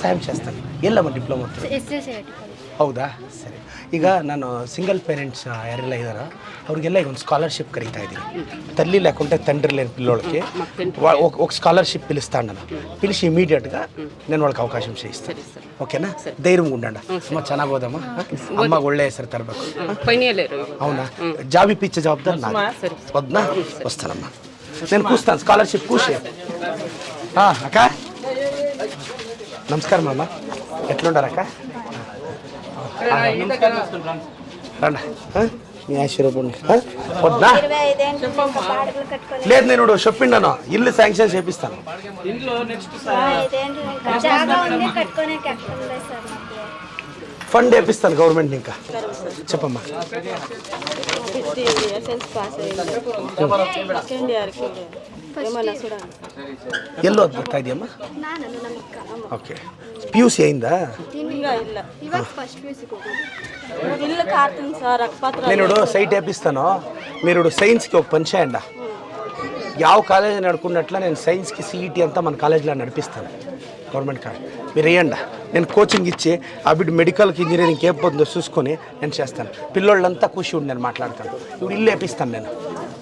ಸಾಹೇಬ್ ಶಾಸ್ತ್ರ. ಎಲ್ಲ ಡಿಪ್ಲೊಮಾ. ಹೌದಾ? ಸರಿ. ಈಗ ನಾನು ಸಿಂಗಲ್ ಪೇರೆಂಟ್ಸ್ ಯಾರೆಲ್ಲ ಇದ್ದಾರ ಅವ್ರಿಗೆಲ್ಲ ಈಗ ಒಂದು ಸ್ಕಾಲರ್ಶಿಪ್ ಕರೀತಾ ಇದ್ದೀನಿ. ತಲ್ಲಿಲ್ಲ ಯಾಕೊಂಡೆ ತಂಡ್ರಲ್ಲಿ ಪಿಲ್ಲೋಳಕ್ಕೆ ಒಕ್ ಸ್ಕಾಲರ್ಶಿಪ್ ಪಿಲಿಸ್ತಾಂಡಣ ಪಿಲಿಸಿ ಇಮಿಡಿಯೇಟ್ಗೆ ನಾನು. ಒಳಗೆ ಅವಕಾಶ ಸೇರಿಸ್ತೀನಿ ಓಕೆನಾ? ಧೈರ್ಯ ಉಂಡಣ ತುಂಬ ಚೆನ್ನಾಗಿ ಓದಮ್ಮ? ಒಳ್ಳೆ ಹೆಸರು ತರಬೇಕು. ಅವನಾ ಜಾಬಿ ಪಿಚ್ಚ ಜವಾಬ್ದಾರಿ ಅದನ್ನ ಹೊಸ್ತಾನಮ್ಮ ನಾನು ಕೂಸ್ತಾನೆ ಸ್ಕಾಲರ್ಶಿಪ್ ಕೂಸಿ. అక్క. నమస్కారం అమ్మ. ఎట్లుండారు అక్క? రండి. ఆ? మీ ఆశీర్వాదం? వద్దా? లేదు నేను చెప్పిండాను. ఇల్లు శాంక్షన్ చేపిస్తాను. ఫండ్ వేపిస్తాను గవర్నమెంట్ ఇంకా. చెప్పమ్మా. ಎಲ್ಲೋ ಬರ್ತಾ ಇದೆಯಮ್ಮ? ಓಕೆ ಪಿ ಯು ಸಿ నేనుడు సైట్ వేపిస్తాను మీరు సైన్స్కి ఒక పని చేయండి యావ కాలేజీ నడుకున్నట్ల నేను సైన్స్కి సిఈటీ అంతా మన కాలేజీలో నడిపిస్తాను గవర్నమెంట్ కాలేజ్ మీరు వేయండి నేను కోచింగ్ ఇచ్చి ఆ బిడ్డ మెడికల్కి ఇంజనీరింగ్కి ఏ పోతుందో చూసుకొని నేను చేస్తాను పిల్లోళ్ళంతా ఖుషి ఉండి నేను మాట్లాడతాను ఇప్పుడు ఇల్లు వేపిస్తాను నేను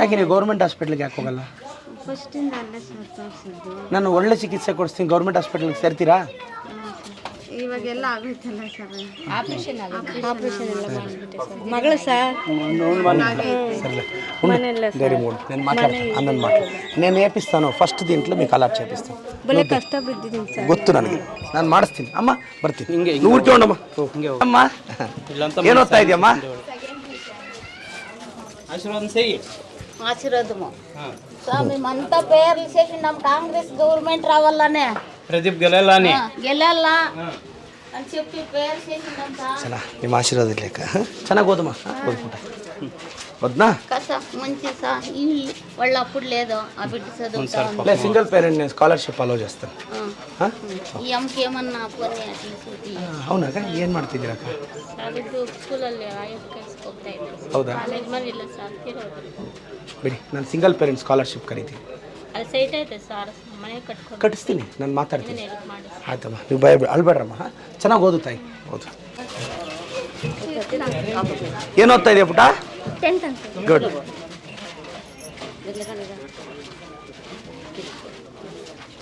ಯಾಕೆ ನೀವು ಗೌರ್ಮೆಂಟ್ ಹಾಸ್ಪಿಟ್ಲಿಗೆ ಯಾಕೆ ಹೋಗಲ್ಲ? ನಾನು ಒಳ್ಳೆ ಚಿಕಿತ್ಸೆ ಕೊಡಿಸ್ತೀನಿ ಗೌರ್ಮೆಂಟ್ ಹಾಸ್ಪಿಟ್ಲಿಗೆ ಸೇರ್ತೀರಾ? ಇವಾಗೆಲ್ಲ ಆಗೈತಲ್ಲ ಸರ್. ಆಪರೇಷನ್ ಆಪರೇಷನ್ ಎಲ್ಲ ಗೊತ್ತು ನನಗೆ. ನಾನು ಮಾಡಿಸ್ತೀನಿ. ಅಮ್ಮ ಬರ್ತೀನಿ. ಹಿಂಗೆ ಅಮ್ಮ. ಇದೆಯಮ್ಮ? ఆశీర్వాదం చెయ్యి ఆశీర్వాదము స్వామి అంతా పేర్లు చేసినాం కాంగ్రెస్ గవర్నమెంట్ రావాలనే ప్రదీప్ గెలాలని ఆ, గెలాలా అని చెప్పి పేరు చేసినాం సార్ చాలా ನಿಮ್ಮ ಆಶೀರ್ವಾದ ಇರ್ಲಿಕ್ಕ ಚೆನ್ನಾಗಿ ಓದಮ್ಮ ಓದ್ಬಿಟ್ಟ వద్దా కస మంచి సా ఇల్లు వాళ్ళు అప్పుడు లేదు ఆ బిడ్డ చదువుతా ఉంది. లే సింగిల్ పేరెంట్ నేను స్కాలర్షిప్ అలో చేస్తాను ఆ. ఆ? ఈ అమ్మకి ఏమన్నా పని అట్లా చూపి అవునాక ಏನು ಮಾಡ್ತಿದ್ದೀರಕ್ಕ ಅದು ಸ್ಕೂಲಲ್ಲಿ ಆಯತ್ ಕಳ್ಸ್ಕೊಗ್ತಾ ಇದ್ದಾರೆ ಹೌದಾ ಕಾಲೇಜ್ ಮೇಲೆ ಇಲ್ಲ ಸರ್ ತಿರೋದು ಬಿಡಿ ನಾನು ಸಿಂಗಲ್ ಪೇರೆಂಟ್ ಸ್ಕಾಲರ್ಶಿಪ್ ಕರಿತೀನಿ ಅಲ್ಲಿ ಸೈಟ್ ಐತೆ ಸರ್ ಮನೆ ಕಟ್ಕೊಂಡು ಕಟ್ಟಿಸ್ತೀನಿ ನಾನು ಮಾತಾಡ್ತೀನಿ ಹೆಲ್ಪ್ ಮಾಡಿ ಆಯ್ತಮ್ಮ ನೀವು ಭಯ ಅಳ್ಬೇಡ್ರಮ್ಮ ಹಾಂ ಚೆನ್ನಾಗಿ ಓದು ತಾಯಿ ಓದು ಏನು ಓದ್ತಾ ಇದೆಯಾ ಪುಟ ಟೆಂತ್ ಗುಡ್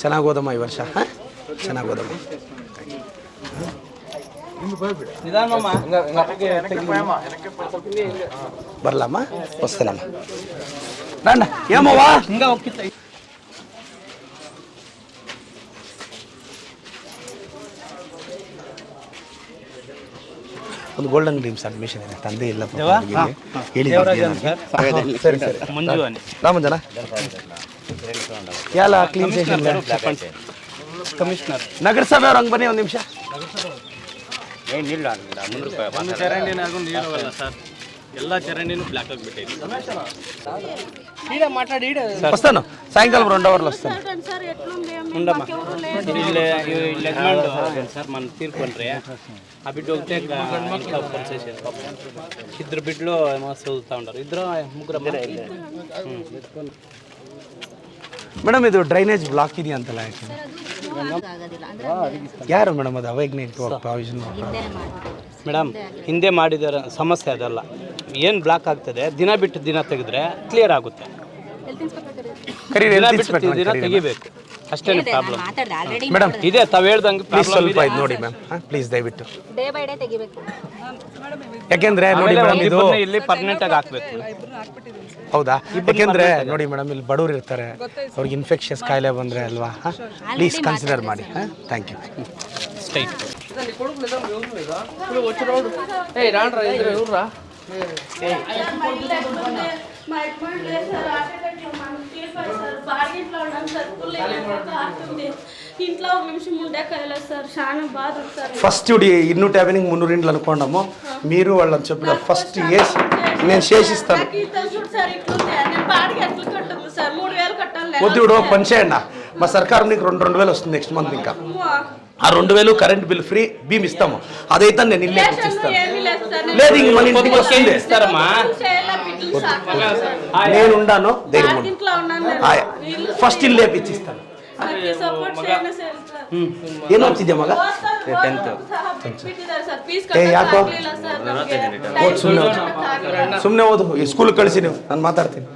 ಚೆನ್ನಾಗಿ ಓದಮ್ಮ ಈ ವರ್ಷ ಹಾಂ? ಚೆನ್ನಾಗಿ ಓದಮ್ಮ ಬರಲಮ್ಮ ಹೊಸ್ತಲಮ್ಮ ನಾಣ್ಣ ಏಮವ್ವ ಹಿಂಗ ಹೋಗ್ತಿತ್ತ. ಒಂದು ಗೋಲ್ಡನ್ ಗ್ಲೀಮ್ಸ್ ಅಡ್ಮಿಷನ್ ಇದೆ. ತಂದೆ ಇಲ್ಲ ರಾಮಂಜನ? ಯಾಲ ಕ್ಲೀನ್ ಸೆಷನ್ ಕಮಿಷನರ್. ನಗರಸಭೆ ಅವ್ರು ಹಂಗೆ ಬನ್ನಿ ಒಂದು ನಿಮಿಷ. ಸರ್. ಎಲ್ಲ ಚರಂಡಿನೂ ಬ್ಲಾಕ್ ಆಗಿಬಿಟ್ಟಿದೆ వస్తాను సాయంకాలం రెండు అవర్లు వస్తాను సార్ ఎట్లుంది ఉండమ్మా ఇల్లే ఇల్లు యజమానుడు సార్ మనం తీర్కొండ్రి ఆ బిడ్డ ఒకటే ఇంట్లో పనిచేసేది పాపం. ఇద్దరు బిడ్డలు ఏమో చదువుతూ ఉంటారు ఇద్దరు ముగ్గురు ಮೇಡಮ್ ಇದು ಡ್ರೈನೇಜ್ ಬ್ಲಾಕ್ ಇದೆಯಂತಲ್ಲ ಯಾಕೆ ಆಗೋದಿಲ್ಲ ಅಂದ್ರೆ ಯಾರು ಮೇಡಮ್ ಅದು ಅವೈಜ್ಞಾನಿಕ ಪ್ರಾವಿಷನ್ ಹಿಂದೆನೆ ಮಾಡ್ತಾರೆ ಮೇಡಮ್ ಹಿಂದೆ ಮಾಡಿದರ ಸಮಸ್ಯೆ ಅದಲ್ಲ. ಏನು ಬ್ಲಾಕ್ ಆಗ್ತದೆ? ದಿನ ಬಿಟ್ಟು ದಿನ ತೆಗೆದ್ರೆ ಕ್ಲಿಯರ್ ಆಗುತ್ತೆ. ಕರೀರಿ ದಿನ health ಬಿಟ್ಟು inspector ದಿನ ಕರೀರಿ ತೆಗಿಬೇಕು. ಅಷ್ಟೇ ಪ್ರಾಬ್ಲಮ್ ಮೇಡಮ್ ಇದೆ ತಾವು ಹೇಳ್ದಂಗೆ ಪ್ಲೀಸ್ ಸ್ವಲ್ಪ ಇದು. ನೋಡಿ ಮ್ಯಾಮ್ ಹಾಂ ಪ್ಲೀಸ್ ದಯವಿಟ್ಟು. ಡೇ ಬೈ ಡೇ ತೆಗಿಬೇಕು. ಯಾಕೆಂದ್ರೆ ನೋಡಿ ಮೇಡಮ್ ಇದು ಇಲ್ಲಿ ಪರ್ಮನೆಂಟ್ ಆಗಿ ಹಾಕ್ಬೇಕು. ಹೌದಾ? ಯಾಕೆಂದ್ರೆ ನೋಡಿ ಮೇಡಮ್ ಇಲ್ಲಿ ಬಡವರು ಇರ್ತಾರೆ. ಅವ್ರಿಗೆ ಇನ್ಫೆಕ್ಷನ್ಸ್ ಕಾಯಿಲೆ ಬಂದ್ರೆ ಅಲ್ವಾ? ಪ್ಲೀಸ್ ಕನ್ಸಿಡರ್ ಮಾಡಿ. ಹಾಂ? ಥ್ಯಾಂಕ್ ಯು స్ట్రైట్ ఫస్ట్ ఇన్నూట యాభై మున్నూరు ఇండ్లు అనుకోండము మీరు వాళ్ళని చెప్పిన ఫస్ట్ వేసి నేను శేషిస్తాను వద్దు పని చేయండి. మా సర్కారు నీకు రెండు రెండు వేలు వస్తుంది నెక్స్ట్ మంత్ ఇంకా. ఆ రెండు వేలు కరెంట్ బిల్ ఫ్రీ భీమ్ ఇస్తాము అదైతే నేను ఇల్లే ఇస్తాను ఏమీ లేదు సార్ లేదు ఇంక మన ఇంటికి వస్తుంది ఇస్తారమ్మా చేయాల బిడ్డలు సార్ నేను ఉండాను ధైర్యం ఉండు. ఇంట్లో ఉన్నాను నేను. ఆయ్. ఫస్ట్ ఇల్లు వేపించిస్తాను నాకు సపోర్ట్ చేయండి సార్ ఇట్లా. ಏನು ಓದ್ತಿದ್ಯಾ ಮಗ ಟೆಂತ್ ಸರ್ ಫೀಸ್ ಏ, ಯಾಕೋ? ಕಟ್ಟಕ್ಕಾಗ್ಲಿಲ್ಲ ಸರ್ ನಮ್ಗೆ. ಓದ್ ಸುಮ್ಮನೆ ಕಟ್ಟಕ್ಕಾಗ್ಲಿಲ್ಲ. ಸುಮ್ಮನೆ ಓದು ಈ ಸ್ಕೂಲ್ ಕಳಿಸಿ ನೀವು ನಾನು ಮಾತಾಡ್ತೀನಿ